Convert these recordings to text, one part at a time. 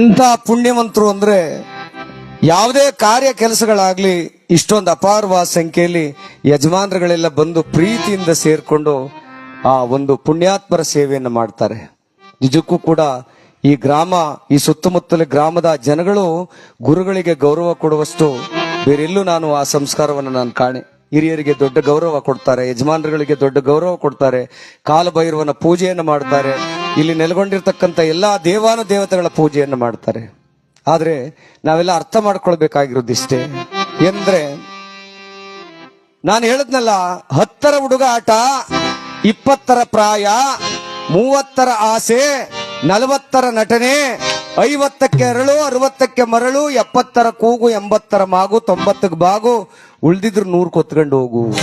ಎಂತ ಪುಣ್ಯವಂತರು ಅಂದ್ರೆ ಯಾವುದೇ ಕಾರ್ಯ ಕೆಲಸಗಳಾಗ್ಲಿ ಇಷ್ಟೊಂದು ಅಪಾರವಾದ ಸಂಖ್ಯೆಯಲ್ಲಿ ಯಜಮಾನರುಗಳೆಲ್ಲ ಬಂದು ಪ್ರೀತಿಯಿಂದ ಸೇರಿಕೊಂಡು ಆ ಒಂದು ಪುಣ್ಯಾತ್ಮರ ಸೇವೆಯನ್ನು ಮಾಡ್ತಾರೆ. ನಿಜಕ್ಕೂ ಕೂಡ ಈ ಗ್ರಾಮ, ಈ ಸುತ್ತಮುತ್ತಲ ಗ್ರಾಮದ ಜನಗಳು ಗುರುಗಳಿಗೆ ಗೌರವ ಕೊಡುವಷ್ಟು ಬೇರೆಲ್ಲೂ ನಾನು ಆ ಸಂಸ್ಕಾರವನ್ನು ನಾನು ಕಾಣೆ. ಹಿರಿಯರಿಗೆ ದೊಡ್ಡ ಗೌರವ ಕೊಡ್ತಾರೆ, ಯಜಮಾನರುಗಳಿಗೆ ದೊಡ್ಡ ಗೌರವ ಕೊಡ್ತಾರೆ, ಕಾಲಭೈರವನ ಪೂಜೆಯನ್ನು ಮಾಡ್ತಾರೆ. ಇಲ್ಲಿ ನೆಲೆಗೊಂಡಿರ್ತಕ್ಕಂಥ ಎಲ್ಲಾ ದೇವಾನು ದೇವತೆಗಳ ಪೂಜೆಯನ್ನು ಮಾಡ್ತಾರೆ. ಆದ್ರೆ ನಾವೆಲ್ಲ ಅರ್ಥ ಮಾಡ್ಕೊಳ್ಬೇಕಾಗಿರೋದಿಷ್ಟೇ. ಎಂದ್ರೆ ನಾನು ಹೇಳದ್ನಲ್ಲ, ಹತ್ತರ ಹುಡುಗಾಟ ಇಪ್ಪತ್ತರ ಪ್ರಾಯ, ಮೂವತ್ತರ ಆಸೆ, ನಲವತ್ತರ ನಟನೆ ಐವತ್ತಕ್ಕೆ ಎರಳು ಅರವತ್ತಕ್ಕೆ ಮರಳು, ಎಪ್ಪತ್ತರ ಕೂಗು, ಎಂಬತ್ತರ ಮಾಗು, ತೊಂಬತ್ತಕ್ಕೆ ಬಾಗು, ಉಳ್ದಿದ್ರು ನೂರು ಕೊತ್ಕೊಂಡು ಹೋಗು.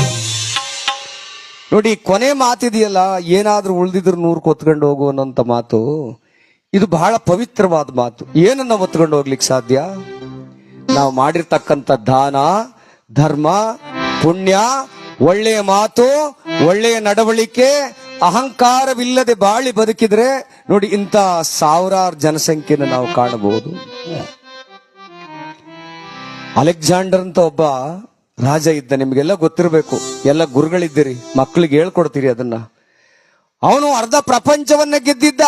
ನೋಡಿ, ಕೊನೆ ಮಾತಿದೆಯಲ್ಲ, ಏನಾದ್ರೂ ಉಳ್ದಿದ್ರು ನೂರು ಕೊತ್ಕೊಂಡು ಹೋಗು ಅನ್ನೋಂಥ ಮಾತು, ಇದು ಬಹಳ ಪವಿತ್ರವಾದ ಮಾತು. ಏನನ್ನ ಹೊತ್ಕೊಂಡು ಹೋಗ್ಲಿಕ್ಕೆ ಸಾಧ್ಯ? ನಾವು ಮಾಡಿರ್ತಕ್ಕಂಥ ದಾನ, ಧರ್ಮ, ಪುಣ್ಯ, ಒಳ್ಳೆಯ ಮಾತು, ಒಳ್ಳೆಯ ನಡವಳಿಕೆ ಅಹಂಕಾರವಿಲ್ಲದೆ ಬಾಳಿ ಬದುಕಿದ್ರೆ ನೋಡಿ ಇಂಥ ಸಾವಿರಾರು ಜನಸಂಖ್ಯೆನ ನಾವು ಕಾಣಬಹುದು. ಅಲೆಕ್ಸಾಂಡರ್ ಅಂತ ಒಬ್ಬ ರಾಜ ಇದ್ದ, ನಿಮಗೆಲ್ಲ ಗೊತ್ತಿರಬೇಕು. ಎಲ್ಲ ಗುರುಗಳಿದ್ದೀರಿ, ಮಕ್ಕಳಿಗೆ ಹೇಳ್ಕೊಡ್ತೀರಿ ಅದನ್ನ. ಅವನು ಅರ್ಧ ಪ್ರಪಂಚವನ್ನ ಗೆದ್ದಿದ್ದ.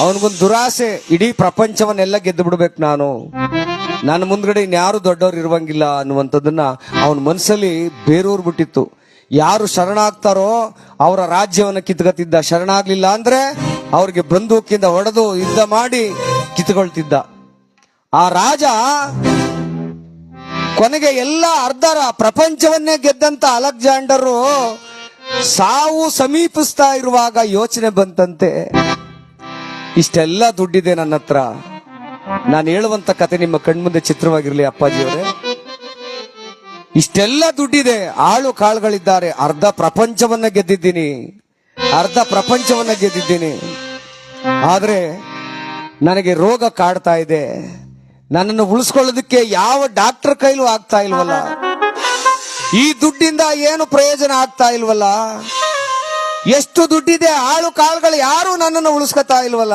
ಅವನಿಗೊಂದು ದುರಾಸೆ, ಇಡೀ ಪ್ರಪಂಚವನ್ನೆಲ್ಲ ಗೆದ್ದು ಬಿಡ್ಬೇಕು ನಾನು. ನನ್ನ ಮುಂದ್ಗಡೆ ಇನ್ಯಾರು ದೊಡ್ಡವ್ರು ಇರುವಂಗಿಲ್ಲ ಅನ್ನುವಂಥದ್ದನ್ನ ಅವನ ಮನಸ್ಸಲ್ಲಿ ಬೇರೂರ್ ಬಿಟ್ಟಿತ್ತು. ಯಾರು ಶರಣಾಗ್ತಾರೋ ಅವರ ರಾಜ್ಯವನ್ನು ಕಿತ್ಕತ್ತಿದ್ದ. ಶರಣಾಗ್ಲಿಲ್ಲ ಅಂದ್ರೆ ಅವ್ರಿಗೆ ಬಂದೂಕಿಂದ ಹೊಡೆದು ಯುದ್ಧ ಮಾಡಿ ಕಿತ್ಕೊಳ್ತಿದ್ದ. ಆ ರಾಜ ಕೊನೆಗೆ ಎಲ್ಲ ಅರ್ಧರ ಪ್ರಪಂಚವನ್ನೇ ಗೆದ್ದಂತ ಅಲೆಕ್ಸಾಂಡರು ಸಾವು ಸಮೀಪಿಸ್ತಾ ಇರುವಾಗ ಯೋಚನೆ ಬಂತಂತೆ. ಇಷ್ಟೆಲ್ಲ ದುಡ್ಡಿದೆ ನನ್ನ ಹತ್ರ ನಾನು ಹೇಳುವಂತ ಕತೆ ನಿಮ್ಮ ಕಣ್ಮುಂದೆ ಚಿತ್ರವಾಗಿರ್ಲಿ ಅಪ್ಪಾಜಿಯವರೇ. ಇಷ್ಟೆಲ್ಲ ದುಡ್ಡಿದೆ, ಆಳು ಕಾಳುಗಳಿದ್ದಾರೆ, ಅರ್ಧ ಪ್ರಪಂಚವನ್ನ ಗೆದ್ದಿದ್ದೀನಿ, ಅರ್ಧ ಪ್ರಪಂಚವನ್ನ ಗೆದ್ದಿದ್ದೀನಿ. ಆದ್ರೆ ನನಗೆ ರೋಗ ಕಾಡ್ತಾ ಇದೆ. ನನ್ನನ್ನು ಉಳಿಸ್ಕೊಳ್ಳೋದಕ್ಕೆ ಯಾವ ಡಾಕ್ಟರ್ ಕೈಲೂ ಆಗ್ತಾ ಇಲ್ವಲ್ಲ? ಈ ದುಡ್ಡಿಂದ ಏನು ಪ್ರಯೋಜನ ಆಗ್ತಾ ಇಲ್ವಲ್ಲ? ಎಷ್ಟು ದುಡ್ಡಿದೆ, ಆಳು ಕಾಳುಗಳು ಯಾರು ನನ್ನನ್ನು ಉಳಿಸ್ಕೊತಾ ಇಲ್ವಲ್ಲ?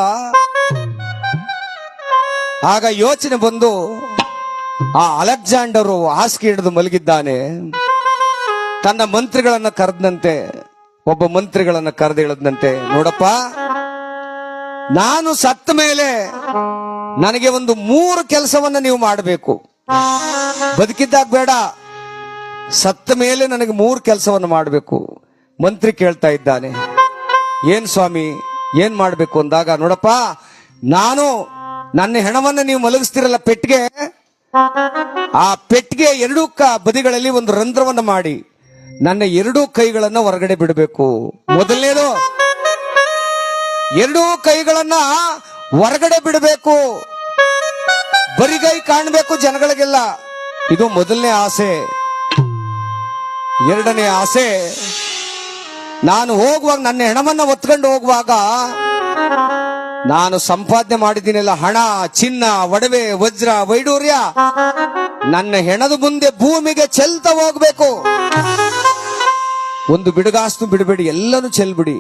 ಆಗ ಯೋಚನೆ ಬಂದು ಆ ಅಲೆಕ್ಸಾಂಡರು ಹಾಸಿಗೆ ಹಿಡಿದು ಮಲಗಿದ್ದಾನೆ. ತನ್ನ ಮಂತ್ರಿಗಳನ್ನ ಕರೆದಂತೆ ಒಬ್ಬ ಮಂತ್ರಿಗಳನ್ನ ಕರೆದು ಹೇಳದಂತೆ ನೋಡಪ್ಪ, ನಾನು ಸತ್ತ ಮೇಲೆ ನನಗೆ ಒಂದು ಮೂರು ಕೆಲಸವನ್ನ ನೀವು ಮಾಡಬೇಕು. ಬದುಕಿದ್ದಾಗ ಬೇಡ, ಸತ್ತ ಮೇಲೆ ನನಗೆ ಮೂರು ಕೆಲಸವನ್ನು ಮಾಡಬೇಕು. ಮಂತ್ರಿ ಕೇಳ್ತಾ ಇದ್ದಾನೆ, ಏನ್ ಸ್ವಾಮಿ, ಏನ್ ಮಾಡ್ಬೇಕು ಅಂದಾಗ, ನೋಡಪ್ಪ, ನಾನು ನನ್ನ ಹೆಣವನ್ನ ನೀವು ಮಲಗಿಸ್ತಿರಲ್ಲ ಪೆಟ್ಟಿಗೆ ಆ ಪೆಟ್ಟಿಗೆ ಎರಡೂ ಕ ಬದಿಗಳಲ್ಲಿ ಒಂದು ರಂಧ್ರವನ್ನು ಮಾಡಿ ನನ್ನ ಎರಡೂ ಕೈಗಳನ್ನ ಹೊರಗಡೆ ಬಿಡಬೇಕು. ಮೊದಲನೇದು, ಎರಡೂ ಕೈಗಳನ್ನ ಹೊರಗಡೆ ಬಿಡಬೇಕು. ಬರಿಗೈ ಕಾಣಬೇಕು ಜನಗಳಿಗೆಲ್ಲ. ಇದು ಮೊದಲನೇ ಆಸೆ. ಎರಡನೇ ಆಸೆ, ನಾನು ಹೋಗುವಾಗ ನನ್ನ ಹೆಣವನ್ನ ಒತ್ಕೊಂಡು ಹೋಗುವಾಗ ನಾನು ಸಂಪಾದನೆ ಮಾಡಿದ್ದೀನಲ್ಲ, ಹಣ, ಚಿನ್ನ, ಒಡವೆ, ವಜ್ರ, ವೈಡೂರ್ಯ. ನನ್ನ ಹೆಣದ ಮುಂದೆ ಭೂಮಿಗೆ ಚೆಲ್ತಾ ಹೋಗ್ಬೇಕು. ಒಂದು ಬಿಡುಗಾಸ್ತು ಬಿಡಬೇಡಿ, ಎಲ್ಲನೂ ಚೆಲ್ಬಿಡಿ.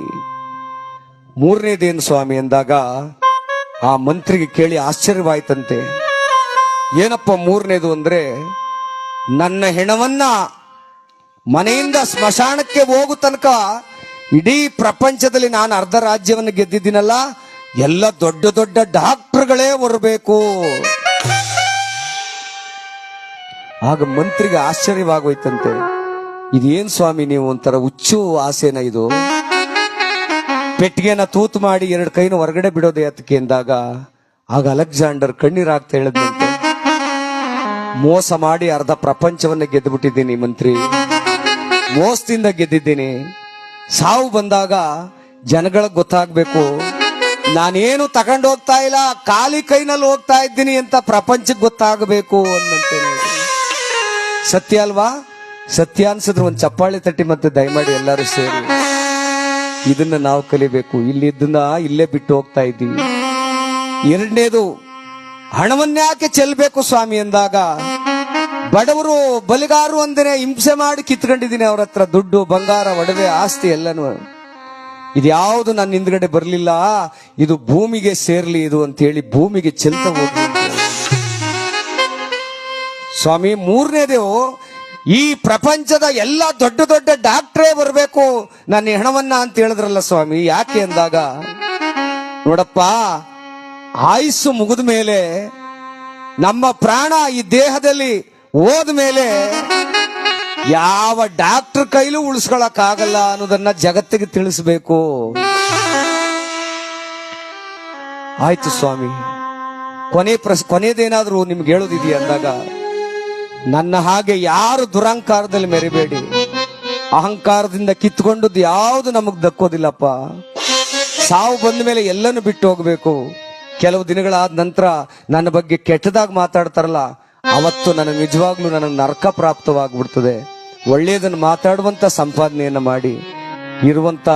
ಮೂರನೇದೇನು ಸ್ವಾಮಿ ಎಂದಾಗ ಆ ಮಂತ್ರಿಗೆ ಕೇಳಿ ಆಶ್ಚರ್ಯವಾಯ್ತಂತೆ. ಏನಪ್ಪ ಮೂರನೇದು ಅಂದ್ರೆ, ನನ್ನ ಹೆಣವನ್ನ ಮನೆಯಿಂದ ಸ್ಮಶಾನಕ್ಕೆ ಹೋಗು ತನಕ ಇಡೀ ಪ್ರಪಂಚದಲ್ಲಿ ನಾನು ಅರ್ಧ ರಾಜ್ಯವನ್ನು ಗೆದ್ದಿದ್ದೀನಲ್ಲ ಎಲ್ಲ ದೊಡ್ಡ ದೊಡ್ಡ ಡಾಕ್ಟರ್ಗಳೇ ಬರಬೇಕು. ಆಗ ಮಂತ್ರಿಗೆ ಆಶ್ಚರ್ಯವಾಗೋಯ್ತಂತೆ. ಇದೇನ್ ಸ್ವಾಮಿ ನೀವು ಒಂಥರ ಹುಚ್ಚು ಆಸೆನ ಇದು? ಪೆಟ್ಟಿಗೆನ ತೂತು ಮಾಡಿ ಎರಡು ಕೈನ ಹೊರಗಡೆ ಬಿಡೋದೆ ಅದಕ್ಕೆ ಎಂದಾಗ ಆಗ ಅಲೆಕ್ಸಾಂಡರ್ ಕಣ್ಣೀರಾಗ್ತಾ ಹೇಳದಂತೆ ಮೋಸ ಮಾಡಿ ಅರ್ಧ ಪ್ರಪಂಚವನ್ನ ಗೆದ್ದು ಬಿಟ್ಟಿದ್ದೀನಿ ಮಂತ್ರಿ. ಮೋಸದಿಂದ ಗೆದ್ದಿದ್ದೀನಿ. ಸಾವು ಬಂದಾಗ ಜನಗಳಿಗೆ ಗೊತ್ತಾಗ್ಬೇಕು. ನಾನೇನು ತಗೊಂಡು ಹೋಗ್ತಾ ಇಲ್ಲ, ಖಾಲಿ ಕೈನಲ್ಲಿ ಹೋಗ್ತಾ ಇದ್ದೀನಿ ಅಂತ ಪ್ರಪಂಚಕ್ಕೆ ಗೊತ್ತಾಗಬೇಕು ಅನ್ನಂತೆ ಸತ್ಯ ಅಲ್ವಾ? ಸತ್ಯ ಅನ್ಸಿದ್ರೆ ಒಂದು ಚಪ್ಪಾಳೆ ತಟ್ಟಿ ಮತ್ತೆ ದಯಮಾಡಿ ಎಲ್ಲರೂ ಸೇರಿ. ಇದನ್ನ ನಾವು ಕಲಿಬೇಕು. ಇಲ್ಲಿ ಇದನ್ನ ಇಲ್ಲೇ ಬಿಟ್ಟು ಹೋಗ್ತಾ ಇದ್ದೀವಿ. ಎರಡನೇದು ಹಣವನ್ಯಾಕೆ ಚೆಲ್ಬೇಕು ಸ್ವಾಮಿ ಎಂದಾಗ ಬಡವರು ಬಲಿಗಾರರು ಅಂದರೆ ಹಿಂಸೆ ಮಾಡಿ ಕಿತ್ಕೊಂಡಿದ್ದೀನಿ ಅವ್ರ ಹತ್ರ ದುಡ್ಡು, ಬಂಗಾರ, ಒಡವೆ, ಆಸ್ತಿ ಎಲ್ಲನೂ. ಇದ್ಯಾವುದು ನನ್ನ ಹಿಂದ್ಗಡೆ ಬರಲಿಲ್ಲ? ಇದು ಭೂಮಿಗೆ ಸೇರ್ಲಿ ಇದು ಅಂತೇಳಿ ಭೂಮಿಗೆ ಚೆಲ್ತ ಹೋಗಿ ಸ್ವಾಮಿ ಮೂರನೇದೇವು ಈ ಪ್ರಪಂಚದ ಎಲ್ಲ ದೊಡ್ಡ ದೊಡ್ಡ ಡಾಕ್ಟ್ರೇ ಬರಬೇಕು ನನ್ನ ಹೆಣವನ್ನ ಅಂತ ಹೇಳಿದ್ರಲ್ಲ ಸ್ವಾಮಿ, ಯಾಕೆ ಅಂದಾಗ? ನೋಡಪ್ಪ, ಆಯಸ್ಸು ಮುಗಿದ ಮೇಲೆ ನಮ್ಮ ಪ್ರಾಣ ಈ ದೇಹದಲ್ಲಿ ಹೋದ ಮೇಲೆ ಯಾವ ಡಾಕ್ಟರ್ ಕೈಲೂ ಉಳಿಸ್ಕೊಳಕ್ ಆಗಲ್ಲ ಅನ್ನೋದನ್ನ ಜಗತ್ತಿಗೆ ತಿಳಿಸ್ಬೇಕು. ಆಯ್ತು ಸ್ವಾಮಿ. ಕೊನೆ ಪ್ರಸ್ ಕೊನೆಯದೇನಾದ್ರೂ ನಿಮ್ಗೆ ಹೇಳೋದಿದೆಯಾ ಅಂದಾಗ, ನನ್ನ ಹಾಗೆ ಯಾರು ದುರಹಂಕಾರದಲ್ಲಿ ಮೆರಿಬೇಡಿ. ಅಹಂಕಾರದಿಂದ ಕಿತ್ಕೊಂಡದ್ದು ಯಾವುದು ನಮಗ್ ದಕ್ಕೋದಿಲ್ಲಪ್ಪ. ಸಾವು ಬಂದ ಮೇಲೆ ಎಲ್ಲನೂ ಬಿಟ್ಟು ಹೋಗ್ಬೇಕು. ಕೆಲವು ದಿನಗಳಾದ ನಂತರ ನನ್ನ ಬಗ್ಗೆ ಕೆಟ್ಟದಾಗಿ ಮಾತಾಡ್ತಾರಲ್ಲ, ಅವತ್ತು ನನಗೆ ನಿಜವಾಗ್ಲೂ ನನಗೆ ನರಕ ಪ್ರಾಪ್ತವಾಗ್ಬಿಡ್ತದೆ. ಒಳ್ಳೆಯದನ್ನು ಮಾತಾಡುವಂತ ಸಂಪಾದನೆಯನ್ನು ಮಾಡಿ, ಇರುವಂತ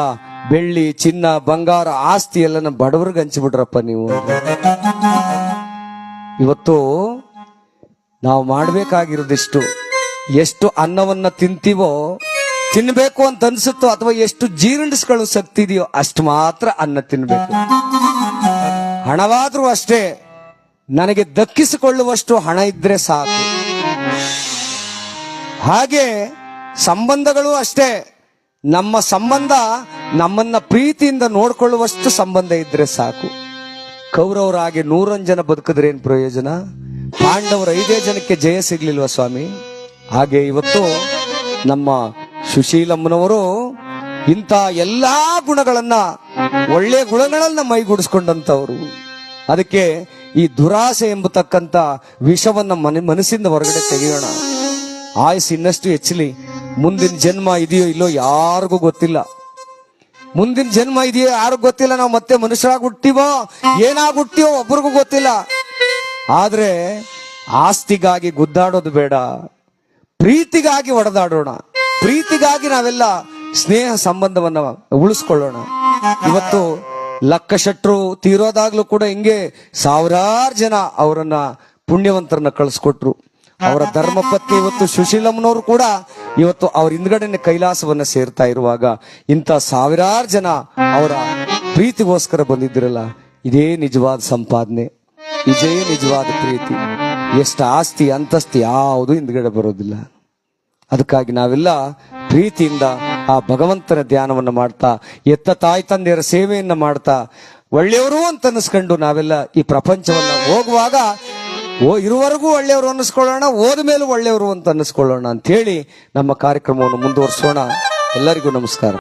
ಬೆಳ್ಳಿ, ಚಿನ್ನ, ಬಂಗಾರ, ಆಸ್ತಿ ಎಲ್ಲ ಬಡವ್ರಿಗೆ ಹಂಚಿಬಿಡ್ರಪ್ಪ ನೀವು. ಇವತ್ತು ನಾವು ಮಾಡಬೇಕಾಗಿರೋದಿಷ್ಟು, ಎಷ್ಟು ಅನ್ನವನ್ನ ತಿಂತೀವೋ, ತಿನ್ಬೇಕು ಅಂತ ಅನ್ಸುತ್ತೋ ಅಥವಾ ಎಷ್ಟು ಜೀರ್ಣಿಸ್ಕೊಳ್ಳೋ ಶಕ್ತಿ ಇದೆಯೋ ಅಷ್ಟು ಮಾತ್ರ ಅನ್ನ ತಿನ್ಬೇಕು. ಹಣವಾದ್ರೂ ಅಷ್ಟೇ, ನನಗೆ ದಕ್ಕಿಸಿಕೊಳ್ಳುವಷ್ಟು ಹಣ ಇದ್ರೆ ಸಾಕು. ಹಾಗೆ ಸಂಬಂಧಗಳು ಅಷ್ಟೇ. ನಮ್ಮ ಸಂಬಂಧ ನಮ್ಮನ್ನ ಪ್ರೀತಿಯಿಂದ ನೋಡ್ಕೊಳ್ಳುವಷ್ಟು ಸಂಬಂಧ ಇದ್ರೆ ಸಾಕು. ಕೌರವರ ಹಾಗೆ ನೂರೊಂದು ಜನ ಬದುಕಿದ್ರೆ ಏನ್ ಪ್ರಯೋಜನ? ಪಾಂಡವರ ಐದೇ ಜನಕ್ಕೆ ಜಯ ಸಿಗ್ಲಿಲ್ವ ಸ್ವಾಮಿ? ಹಾಗೆ ಇವತ್ತು ನಮ್ಮ ಸುಶೀಲಮ್ಮನವರು ಇಂಥ ಎಲ್ಲಾ ಗುಣಗಳನ್ನ, ಒಳ್ಳೆ ಗುಣಗಳನ್ನ ಮೈಗೂಡಿಸ್ಕೊಂಡಂತವ್ರು ಅದಕ್ಕೆ ಈ ದುರಾಸೆ ಎಂಬತಕ್ಕಂತ ವಿಷವನ್ನ ಮನ, ಮನಸ್ಸಿಂದ ಹೊರಗಡೆ ತೆಗೆಯೋಣ. ಆಯಸ್ಸು ಇನ್ನಷ್ಟು ಹೆಚ್ಚಲಿ. ಮುಂದಿನ ಜನ್ಮ ಇದೆಯೋ ಇಲ್ಲೋ ಯಾರಿಗೂ ಗೊತ್ತಿಲ್ಲ. ಮುಂದಿನ ಜನ್ಮ ಇದೆಯೋ ಯಾರಿಗೂ ಗೊತ್ತಿಲ್ಲ. ನಾವು ಮತ್ತೆ ಮನುಷ್ಯರಾಗಿ ಹುಟ್ಟಿವೋ ಏನಾಗಿ ಹುಟ್ಟಿವೋ ಒಬ್ರಿಗೂ ಗೊತ್ತಿಲ್ಲ. ಆದ್ರೆ ಆಸ್ತಿಗಾಗಿ ಗುದ್ದಾಡೋದು ಬೇಡ, ಪ್ರೀತಿಗಾಗಿ ಒಡೆದಾಡೋಣ. ಪ್ರೀತಿಗಾಗಿ ನಾವೆಲ್ಲ ಸ್ನೇಹ ಸಂಬಂಧವನ್ನ ಉಳಿಸ್ಕೊಳ್ಳೋಣ. ಇವತ್ತು ಲಕ್ಕ ಶಟ್ರು ತೀರೋದಾಗ್ಲೂ ಕೂಡ ಹಿಂಗೆ ಸಾವಿರಾರು ಜನ ಅವರನ್ನ ಪುಣ್ಯವಂತರನ್ನ ಕಳಿಸ್ಕೊಟ್ರು. ಅವರ ಧರ್ಮಪತ್ನಿ ಇವತ್ತು ಸುಶೀಲಮ್ಮನವರು ಕೂಡ ಇವತ್ತು ಅವ್ರ ಹಿಂದ್ಗಡೆನೆ ಕೈಲಾಸವನ್ನ ಸೇರ್ತಾ ಇರುವಾಗ ಇಂಥ ಸಾವಿರಾರು ಜನ ಅವರ ಪ್ರೀತಿಗೋಸ್ಕರ ಬಂದಿದ್ರಲ್ಲ ಇದೇ ನಿಜವಾದ ಸಂಪಾದನೆ, ಇದೇ ನಿಜವಾದ ಪ್ರೀತಿ. ಎಷ್ಟು ಆಸ್ತಿ, ಅಂತಸ್ತಿ ಯಾವುದು ಹಿಂದ್ಗಡೆ ಬರೋದಿಲ್ಲ. ಅದಕ್ಕಾಗಿ ನಾವೆಲ್ಲ ಪ್ರೀತಿಯಿಂದ ಆ ಭಗವಂತನ ಧ್ಯಾನವನ್ನು ಮಾಡ್ತಾ, ಎತ್ತ ತಾಯಿ ತಂದೆಯರ ಸೇವೆಯನ್ನು ಮಾಡ್ತಾ, ಒಳ್ಳೆಯವರು ಅಂತ ಅನ್ನಿಸ್ಕೊಂಡು ನಾವೆಲ್ಲ ಈ ಪ್ರಪಂಚವನ್ನು ಹೋಗುವಾಗ ಓ, ಇರುವರೆಗೂ ಒಳ್ಳೆಯವರು ಅನ್ನಿಸ್ಕೊಳ್ಳೋಣ ಹೋದ ಮೇಲೂ ಒಳ್ಳೆಯವರು ಅಂತ ಅನ್ನಿಸ್ಕೊಳ್ಳೋಣ ಅಂತ ಹೇಳಿ ನಮ್ಮ ಕಾರ್ಯಕ್ರಮವನ್ನು ಮುಂದುವರಿಸೋಣ. ಎಲ್ಲರಿಗೂ ನಮಸ್ಕಾರ.